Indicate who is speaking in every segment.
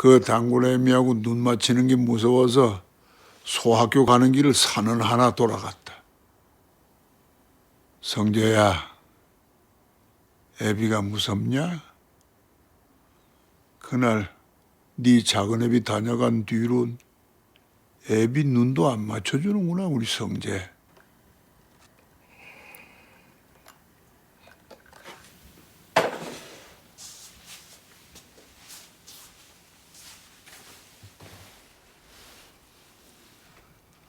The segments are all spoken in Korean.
Speaker 1: 그 당구레미하고 눈 맞히는 게 무서워서 소학교 가는 길을 산을 하나 돌아갔다. 성재야, 애비가 무섭냐? 그날 네 작은 애비 다녀간 뒤론 애비 눈도 안 맞춰주는구나 우리 성재.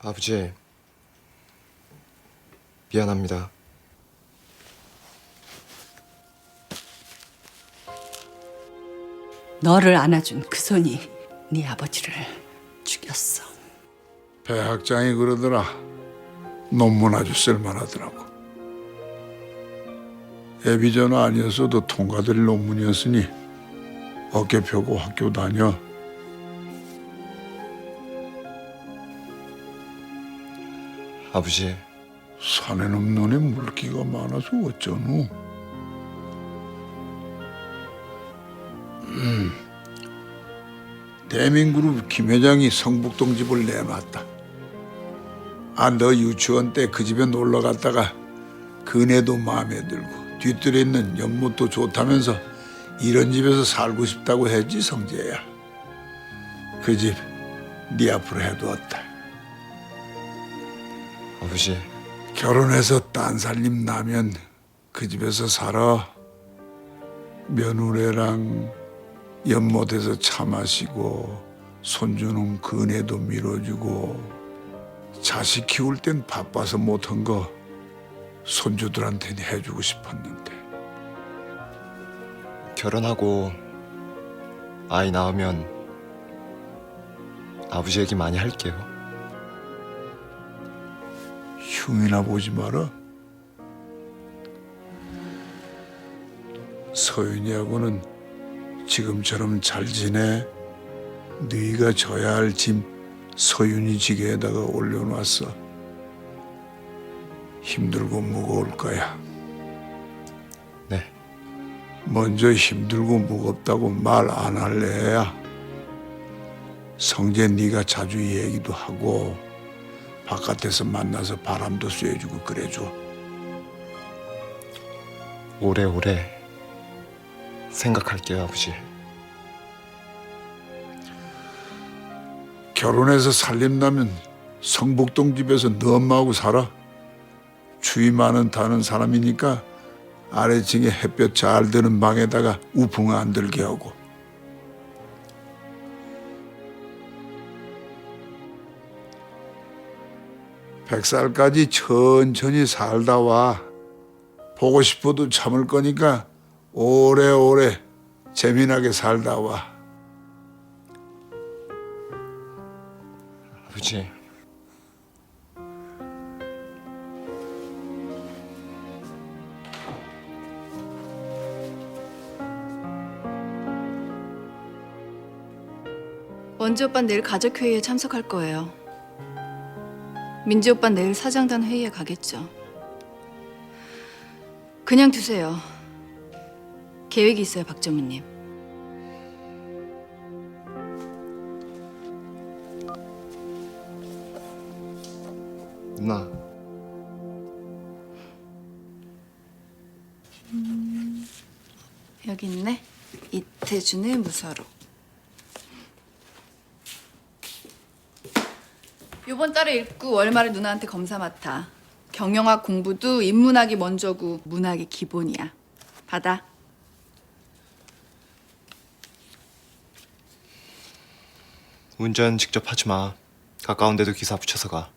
Speaker 2: 아버지, 미안합니다.
Speaker 3: 너를 안아준 그 손이 네 아버지를 죽였어.
Speaker 1: 배 학장이 그러더라. 논문 아주 쓸만하더라고. 애비 전화 아니었어도 통과될 논문이었으니 어깨 펴고 학교 다녀.
Speaker 2: 아버지,
Speaker 1: 산에 놈눈에 물기가 많아서 어쩌노? 음. 대민그룹 김 회장이 성북동 집을 내놨다. 아, 너 유치원 때 그 집에 놀러 갔다가 그네도 마음에 들고 뒤뜰에 있는 연못도 좋다면서 이런 집에서 살고 싶다고 했지 성재야. 그 집 네 앞으로 해두었다.
Speaker 2: 아버지,
Speaker 1: 결혼해서 딴 살림 나면 그 집에서 살아. 며느리랑 연못에서 차 마시고 손주는 그네도 밀어주고 자식 키울 땐 바빠서 못한 거 손주들한테는 해주고 싶었는데
Speaker 2: 결혼하고 아이 낳으면 아버지 얘기 많이 할게요.
Speaker 1: 흉이나 보지 마라. 서윤이하고는 지금처럼 잘 지내. 네가 져야 할 짐 서윤이 지게에다가 올려놨어. 힘들고 무거울 거야.
Speaker 2: 네,
Speaker 1: 먼저 힘들고 무겁다고 말 안 할래야. 성재 네가 자주 얘기도 하고 바깥에서 만나서 바람도 쐬주고 그래줘.
Speaker 2: 오래오래 생각할게요, 아버지.
Speaker 1: 결혼해서 살림나면 성북동 집에서 너 엄마하고 살아. 추위 많은 타는 사람이니까 아래층에 햇볕 잘 드는 방에다가 우풍 안 들게 하고. 백살까지 천천히 살다 와. 보고 싶어도 참을 거니까 오래오래 재미나게 살다 와.
Speaker 2: 아버지,
Speaker 4: 원지 오빠 내일 가족 회의에 참석할 거예요. 민지 오빠 내일 사장단 회의에 가겠죠. 그냥 두세요. 계획이 있어요, 박정우님.
Speaker 2: 누나.
Speaker 4: 여기 있네. 이태준의 무서로. 요번 달에 읽고 월말에 누나한테 검사 맡아. 경영학 공부도 인문학이 먼저고 문학이 기본이야. 받아.
Speaker 2: 운전 직접 하지 마. 가까운 데도 기사 붙여서 가.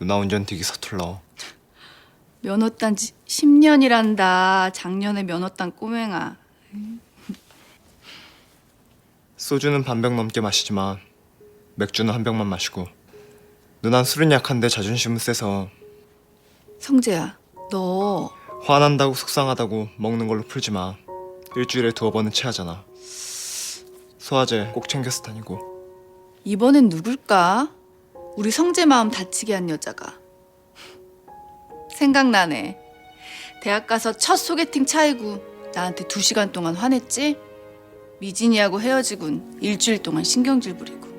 Speaker 2: 누나 운전 되게 서툴러.
Speaker 4: 면허 딴 지 10년이란다. 작년에 면허 딴 꼬맹아.
Speaker 2: 소주는 반 병 넘게 마시지 마. 맥주는 한 병만 마시고. 누난 술은 약한데 자존심은 세서
Speaker 4: 성재야, 너
Speaker 2: 화난다고 속상하다고 먹는 걸로 풀지 마. 일주일에 두어 번은 체하잖아. 소화제 꼭 챙겨서 다니고.
Speaker 4: 이번엔 누굴까? 우리 성재 마음 다치게 한 여자가. 생각나네. 대학 가서 첫 소개팅 차이고 나한테 두 시간 동안 화냈지? 미진이하고 헤어지군 일주일 동안 신경질 부리고